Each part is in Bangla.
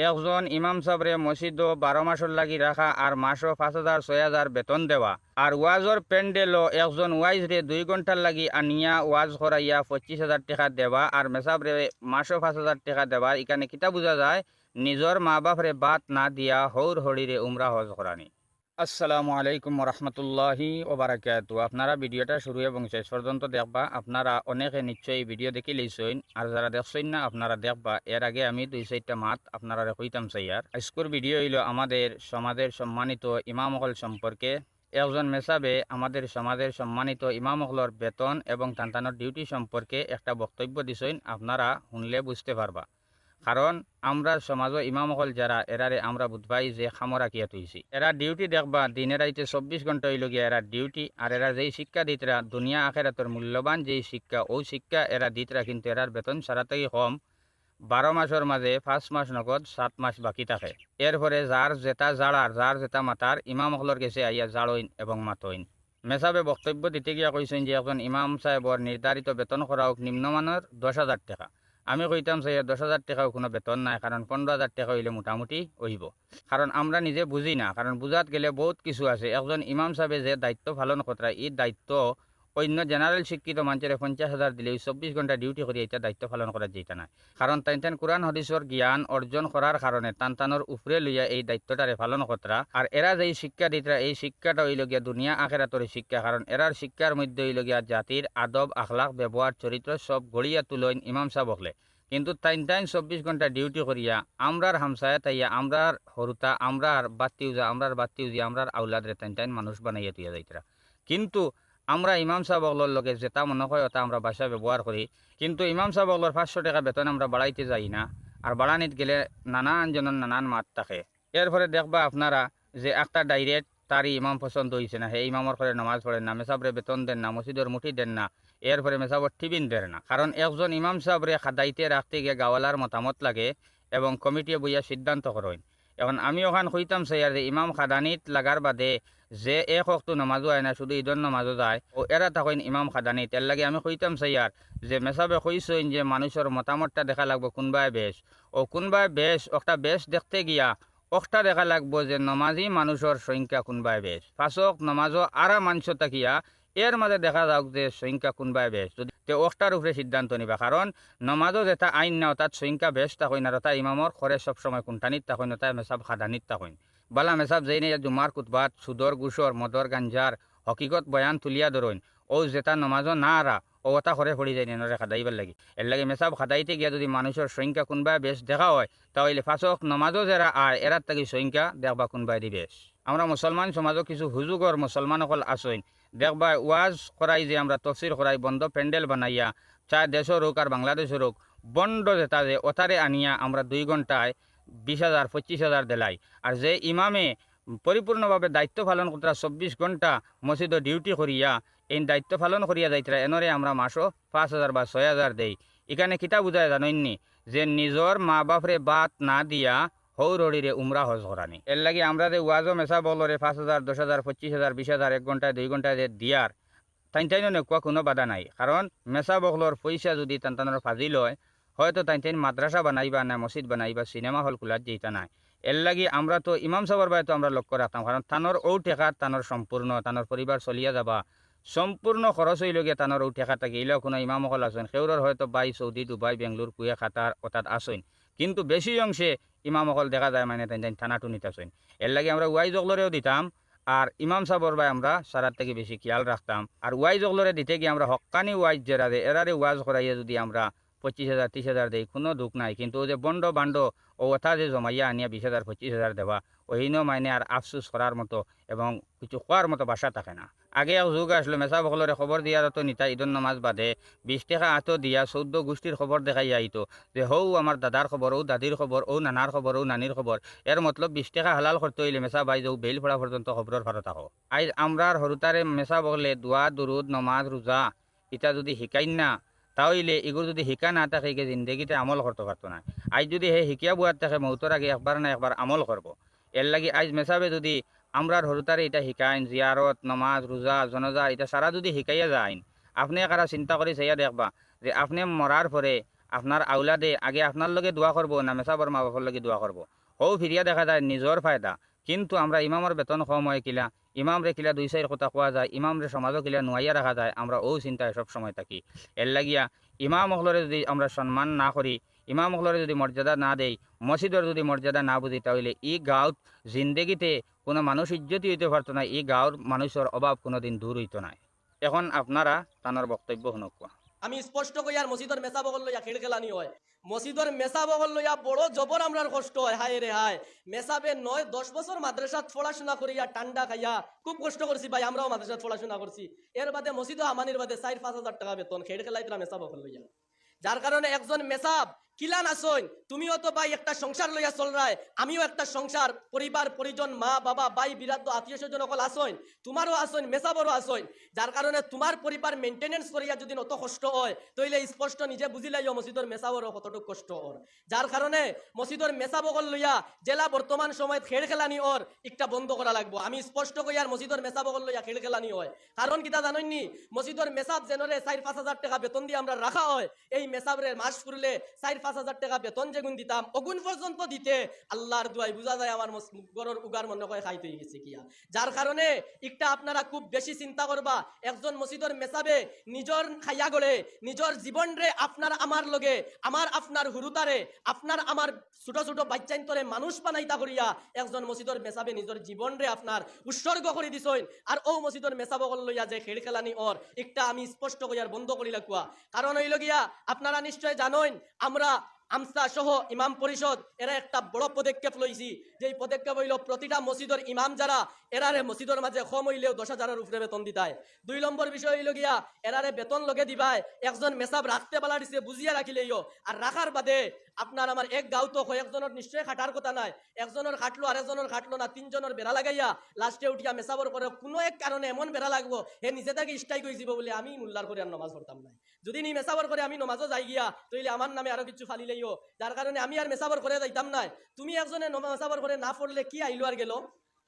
একজন ইমাম সাবরে মসজিদ বারো মাসর লাগি রাখা আর মাসও পাঁচ হাজার ছয় হাজার বেতন দেওয়া আর ওয়াজর প্যান্ডেলও একজন ওয়াইজ রে দুই ঘণ্টার লাগি আনিয়া ওয়াজ করাইয়া পঁচিশ হাজার টাকা দেওয়া আর মেসাবরে মাসও পাঁচ হাজার টাকা দেওয়া এখানে কিতা বোঝা যায় নিজের মা বাপরে বাদ না দিয়া হৌর হড়িরে উমরা হজ করানি আসসালামু আলাইকুম রহমতুল্লাহি ওবারাকাতু আপনারা ভিডিওটা শুরু এবং শেষ পর্যন্ত দেখবা। আপনারা অনেকে নিশ্চয়ই ভিডিও দেখি লইছেন আর যারা দেখছেন না, আপনারা দেখবা। এর আগে আমি দুই চারটা মাত আপনারা কইতাম চাইয়ার। আজকের ভিডিও হইল আমাদের সমাজের সম্মানিত ইমামহল সম্পর্কে। একজন মেসাবে আমাদের সমাজের সম্মানিত ইমামহলর বেতন এবং তান্তানোর ডিউটি সম্পর্কে একটা বক্তব্য দিছেন। আপনারা শুনলে বুঝতে পারবা। কারণ আমরা সমাজ ইমামসকল যারা এরারে আমরা বুধবাই যে খামরা কিয়া তুইছি এরা ডিউটি দেখবা, দিনে রাইতে চব্বিশ ঘণ্টা হইলগিয়া এরা ডিউটি আর এরা যেই শিক্ষা দিতরা দুনিয়া আখেরাতর মূল্যবান যেই শিক্ষা ও শিক্ষা এরা দিতরা কিন্তু এরার বেতন সারাতেই কম। বারো মাসের মাঝে পাঁচ মাস নগদ, সাত মাস বাকি থাকে। এরপরে যার জেতা জাড়ার যার জেতা মাতার ইমামসকলের গেছে আইয়া জাড়ইন এবং মাতইন মেসাবে বক্তব্য দিতে গিয়া কইছেন যে একজন ইমাম সাহেবর নির্ধারিত বেতন করা হোক নিম্নমানের দশ হাজার টাকা। আমি কইতাম যে দশ হাজার টাকাও কোনো বেতন নাই কারণ পনেরো হাজার টাকা হইলে মোটামুটি হইব। কারণ আমরা নিজে বুঝি না কারণ বুঝাত গেলে বহুত কিছু আছে। একজন ইমাম সাহেবে যে দায়িত্ব পালন করা এই দায়িত্ব অন্য জেনারেল শিক্ষিত মানুষের পঞ্চাশ হাজার দিলে চব্বিশ ঘণ্টা ডিউটি করে এটা দায়িত্ব পালন করা যেটা না কারণ তাই তান কোরআন হদিসর জ্ঞান অর্জন করার কারণে তান তানোর উপরে লইয়া এই দায়িত্বটারে পালন করা আর এরা যেই শিক্ষা দিতরা এই শিক্ষাটা হইল গিয়া দুনিয়া আখেরাতর শিক্ষা কারণ এরার শিক্ষার মধ্যে হইল গিয়া জাতির আদব আখলাক ব্যবহার চরিত্র সব গড়িয়া তুলইন ইমাম সাহেব হলে কিন্তু তাইন তাইন চব্বিশ ঘণ্টা ডিউটি করিয়া আমরার হামসায় তাইয়া আমরার হরুতা আমরার বাত্তি উজা আমরার বাত্তি উজি আমরার আউলাদরে তাইন তাইন মানুষ বানাইয়া তুইয়া যাইতরা কিন্তু আমরা ইমাম সাহেবগুলোর লগে যেটা মনে হয় ওটা আমরা ভাষা ব্যবহার করি। কিন্তু ইমাম সাহেবগুলোর পাঁচশো টাকা বেতন আমরা বাড়াইতে যাই না আর বাড়ানিত গেলে নানান জনের নানান মাত থাকে। এরপরে দেখবা আপনারা যে একটা ডাইরেক্ট তারই ইমাম পছন্দ হয়েছে না, সেই ইমামর করে নামাজ পড়েন না মেসাবরে বেতন দেন না মসজিদের মুঠি দেন না এরপরে মেসাবর টিফিন দেন না। কারণ একজন ইমাম সাহেবরে খাদাইতে রাখতে গিয়ে গাওয়ালার মতামত লাগে এবং কমিটিয়ে বইয়া সিদ্ধান্ত করেন এখন আমি ওখান কইতাম সাইয়ার যে ইমাম খাদানিত লাগার বাদে যে এক হকতো নামাজও হয় না, শুধু ঈদর নামাজও যায়। ও এরা তখন ইমাম খাদানিত তেল লাগে আমি কইতাম সাইয়ার যে মেসাবে কইসইন যে মানুষের মতামতটা দেখা লাগবো কোনবায় বেশ ও কোনবায় বেশ একটা বেশ দেখতে গিয়া অকটা দেখা লাগবো যে নমাজি মানুষের সংখ্যা কোনবায় বেশ ফাঁসক নমাজও আরা মানুষ থাকিয়া এর মাঝে দেখা যাওক যে সংখ্যা কোনবাই বেশ যদি তে উপরে সিদ্ধান্ত নিবা। কারণ নমাজও যেটা আইন নাও, তাত সংখ্যা বেশ তাকইন আর তা ইমামর খরে সবসময় কোনটানিত তাকইন তাই মেসাব খাদানিত তাকইন বালা মেসাব যেই নিয়ে জুমার কুতবাত সুদর গুসর মদর গাঞ্জার হকিকত বয়ান তুলিয়া ধরইন ও যেটা নমাজও না আরা ও ওটা করে পড়ি যায় নরে খাদাইবার লাগি। এর লাগে মেসাব খাদাইতে গিয়া যদি মানুষের সংখ্যা কোনবায় বেশ দেখা হয় তাহলে ফাঁসক নমাজও যারা আর এরার থাকি সংখ্যা দেখবা কোনবায় দি বেশ আমরা মুসলমান সমাজও কিছু হুজুগর মুসলমান অকল আসইন দেখবা ওয়াজ করাই যে আমরা তফসির করাই বন্ধ প্যান্ডেল বানাইয়া চায় দেশের হোক আর বাংলাদেশের হোক বন্ড যেটা যে ওতারে আনিয়া, আমরা দুই ঘন্টায় বিশ হাজার, পঁচিশ হাজার দেলাই। আর যে ইমামে পরিপূর্ণভাবে দায়িত্ব পালন করতে চব্বিশ ঘণ্টা মসজিদ ডিউটি করিয়া এই দায়িত্ব পালন করিয়া যাইতরা এনরে আমরা মাসও পাঁচ হাজার বা ছয় হাজার দেই। এখানে কিতা বুঝায় জানইনি যে নিজর মা বাপরে বাত না দিয়া হৌরড়িরে উমরা হজ করানি এর লাগে আমরা যে ওয়াজও মেসা বলরে পাঁচ হাজার দশ হাজার পঁচিশ হাজার বিশ হাজার এক ঘন্টায় দুই ঘন্টায় যে দিয়ার তাই তাই নেকুয়া কোনো বাধা নাই। কারণ মেসা বকলর পয়সা যদি তান তানোর ফাজিল হয় হয়তো তাই তাই মাদ্রাসা বানাইবা না মসজিদ বানাইবা সিনেমা হল খোলার যেটা নাই। এর লাগি আমরা তো ইমাম সাহর বাই তো আমরা লক্ষ্য রাখতাম কারণ তানোর ঔ টেকার তানোর সম্পূর্ণ তানোর পরিবার চলিয়া যাবা। সম্পূর্ণ খরচ হইলগিয়া তানোর ও টেকা থাকে, ইলেও কোনো ইমাম হল আসেন সেউরর হয়তো বাই সৌদি দুবাই বেঙ্গলোর কুয়ে খাতার অর্থাৎ আসেন কিন্তু বেশি অংশে ইমামসকল দেখা যায় মানে তাই থানা টুনিত আসেন এর লাগে আমরা ওয়াই জগলরেও দিতাম, আর ইমাম সাহর বাই আমরা সারার থেকে বেশি খেয়াল রাখতাম আর ওয়াই জগলরে দিতে গিয়ে আমরা হকানি ওয়াইজ দে এরারে ওয়াজ করাইয়া যদি আমরা পঁচিশ হাজার, ত্রিশ হাজার দেই, কোনো দুঃখ নাই। কিন্তু যে বন্ড বান্ড ওথা যে জমাইয়া আনিয়া বিশ হাজার, পঁচিশ হাজার দেওয়া ওহিন মাইনে আর আফসুস করার মতো এবং কিছু খোয়ার মতো বাসা থাকে না। আগে এক যুগ আসলো মেসা বকলরে খবর দিয়া তো নিতা ঈদন নামাজ বাদে, বিশ টাকা আতো দিয়া চৌদ্দ গোষ্ঠীর খবর দেখাই আইতো, যে হৌ আমার দাদার খবর ও দাদির খবর ও নানার খবর ও নানির খবর এর মতলব বিশ টাকা হালাল করতে হইলে মেসা বাই যাও বেল ফোড়া পর্যন্ত খবরের ভারত আহ আইজ আমরার হরুতারে মেসা বকলে দোয়া দুরুদ নমাজ রোজা ইটা যদি শিকাইন না তাহলে এগুলো যদি শিকা না থাকে একে জিন্দগিতে আমল করতে পারতো না আজ যদি হে শিকিয়া বুয়ার থাকে মৌতর আগে একবার না একবার আমল করব এর লাগি আজ মেসাবে যদি আমরার হরুতারে এটা শিকাইন জিয়ারত নমাজ রোজা জনজা এটা সারা যদি শিকাইয়া যায় আপনি কারা চিন্তা করে চাইয়া দেখবা যে আপনি মরার পরে আপনার আউলাদে আগে আপনার লগে দোয়া করব না মেসাবর মা বাবার লগে দোয়া করব হৌ ফিরিয়া দেখা যায় নিজর ফায়দা কিন্তু আমরা ইমামর বেতন কম হয় কিলা ইমাম রে কিলা দুই চার কথা কোয়া যায় ইমাম রে সমাজও কিলা নোয়াইয়া রাখা যায়, আমরা ও চিন্তায় সব সময় থাকি। এর লাগিয়া ইমাম হলরে যদি আমরা সম্মান না করি ইমাম হলরে যদি মর্যাদা না দেই মসজিদের যদি মর্যাদা না বুঝি তাহলে ই গাঁত জিন্দগিতে কোনো মানুষ ইজ্জতি হইতে পারত না ই গাঁর মানুষের অভাব কোনোদিন দূর হইত না এখন আপনারা তানোর বক্তব্য শুনক কোৱা। আমি স্পষ্ট কই আর মসজিদর মেসা বগল লইয়া খেল খেলানি হয়। মসজিদর মেসা বগল লইয়া বড় জবর আমরার কষ্ট হয়, হায় রে হায়। মেসাবে নয়, দশ বছর মাদ্রাসাত পড়াশোনা করিয়া ঠান্ডা খাইয়া খুব কষ্ট করছি ভাই, আমরাও মাদ্রাসাত পড়াশোনা করছি। এর বাদে মসজিদ আমানির বাদে চার পাঁচ হাজার টাকা বেতন খেল খেলাই তোরা মেসা বগল লইয়া। যার কারণে একজন মেসাব কিলান আসইন তুমিও তো ভাই একটা সংসার লইয়া চল রায়। আমিও একটা সংসার, পরিবার, পরিজন, মা, বাবা, ভাই, বিরাট, আত্মীয় স্বজন অকল আসইন তোমারও আসইন মেসাবরও আসইন যার কারণে তোমার পরিবার মেনটেনেন্স করিয়া যদি অত কষ্ট হয়, তইলে স্পষ্ট নিজে বুঝিলাইও মসজিদর মেসাবরও কতটুকু কষ্ট ওর। যার কারণে মসজিদর মেসাবগল লইয়া জেলা বর্তমান সময় খেল খেলানি ওর একটা বন্ধ করা লাগবো। আমি স্পষ্ট কই আর মসজিদর মেসাবগল লইয়া খেল খেলানি হয়। কারণ কিতা জানেননি মসজিদর মেসাব জেনরে চার পাঁচ হাজার টাকা বেতন দিয়ে আমরা রাখা হয়, এই মেসাবরের মাস ফুরলে চার পাঁচ হাজার টাকা বেতন যেগুন দিতাম অগুন পর্যন্ত দিতে আল্লাহর দুয়াই বুঝা যায় আমার গরর উগার মনে কয় খাইতে গেছে কিয়া। যার কারণে একটা আপনারা খুব বেশি চিন্তা করবা, একজন মসজিদর মেসাবে নিজর খাইয়া গড়ে নিজর জীবন রে আপনার আমার লগে, আমার আপনার হুরুতারে, আপনার আমার ছোট ছোট বাচ্চাইন্তরে মানুষ বানাইতা করিয়া একজন মসজিদর মেসাবে নিজর জীবন রে আপনার উৎসর্গ করে দিছইন। আর ও মসজিদর মেসাবগল লইয়া যে খেল খেলানি ওর একটা আমি স্পষ্ট করিয়ার বন্ধ করিলা কুয়া। কারণ হইল গিয়া, আপনারা নিশ্চয় জানেন আমরা 자, আমসা সহ ইমাম পরিষদ, এরা একটা বড় পদক্ষেপ লইছি। যে পদক্ষেপ হইল প্রতিটা মসজিদর ইমাম যারা, এরারে মসজিদর মাঝে কম হইলেও দশ হাজারের উপরে বেতন দিতায়। দুই নম্বর বিষয় হইল গিয়া, এরারে বেতন লগে দিবায় একজন মেসাব রাখতে পালা দিছে, বুঝিয়া রাখিলেইও। আর রাখার বাদে আপনার আমার এক গাঁও তো কয়েকজনের নিশ্চয় খাটার কথা নাই। একজনের খাটলো, আরেকজনের খাটলো না, তিনজনের বেড়া লাগাইয়া লাস্টে উঠিয়া মেসাবর করে কোনো এক কারণে এমন বেড়া লাগবো, হে নিজে স্ট্রাইক হয়ে যাব বলে আমি মুল্লার করে আর নমাজ পড়তাম নাই। যদি নি মেসাবর করে আমি নমাজও যাই গিয়া, তইলে আমার নামে আরও কিছু যার কারণে আমি আর মেসাবর করে যাইতাম নাই। তুমি একজনে মেসাবর করে না পড়লে কি আইলো আর গেল?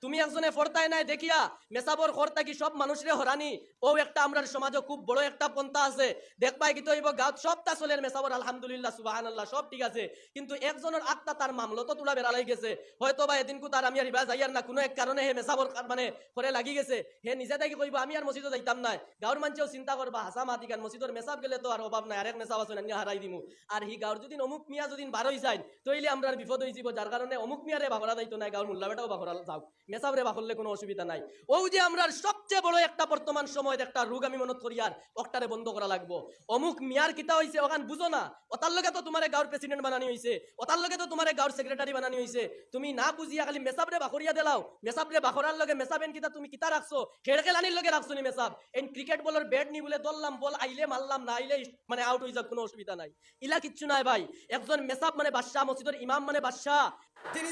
তুমি একজনে ফরতাই নাই, দেখিয়া মেসাবর খরতা কি সব মানুষরে হরানি? ও একটা আমরার সমাজে খুব বড় একটা পন্থা আছে। দেখবাই কিন্তু এইব গাঁত সবটা চলের মেসাবর, আলহামদুলিল্লাহ সুবাহান আল্লাহ সব ঠিক আছে। কিন্তু একজনের আত্মা তার মামলো তো তুলা বেড়ালাই গেছে। হয়তো বা এদিনকু তার আমি আর ইবা যাইয়ার না, কোনো এক কারণে হে মেসাবর মানে করে লাগি গেছে। হে নিজে থেকে কইব, আমি আর মসজিদে যাইতাম নাই। গাঁর মানুষেও চিন্তা করবা, হাসা মাতি কান মসজিদর মেসাব গেলে তো আর অভাব নাই, আরেক মেসাব আছে না হারাই দিমু। আর হি গাঁর যদি অমুক মিয়া যদি বার হয়ে যায়, তইলে আমরা বিপদ হয়ে যাব। যার কারণে অমুক মিয়ারে বাহরা যাইতো নাই গাঁর মুল্লা বেটাও বাহরা যাও মেসাবরে বাহরলে কোনো অসুবিধা নাই। ও যে আমরা সবচেয়ে বড় একটা বর্তমান সময়, একটা রোগ আমি মনত করি আর অক্টারে বন্ধ করা লাগবো। অমুক মিয়ার কিতা হইছে, ওখান বুঝো না। ওতার লগে তো তোমার গাঁর প্রেসিডেন্ট বানানি হইছে। ওতার লগে তো তোমার গাঁর সেক্রেটারি বানানি হইছে। তুমি না বুঝিয়া খালি মেসাবরে বাখরিয়া দিলাও। মেসাবরে বাখরার লগে মেসাবেন কিতা তুমি কিতা রাখছো? খেড়খেলানির লগে রাখছো নি মেসাব এই ক্রিকেট বলের ব্যাট নি বলে দললাম, বল আইলে মারলাম, না আইলে মানে আউট হয়ে যাক, কোনো অসুবিধা নাই। ইলা কিচ্ছু নাই ভাই। একজন মেসাব মানে বাদশাহ, মসজিদের ইমাম মানে বাদশাহ।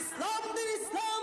ইসলাম ইসলাম।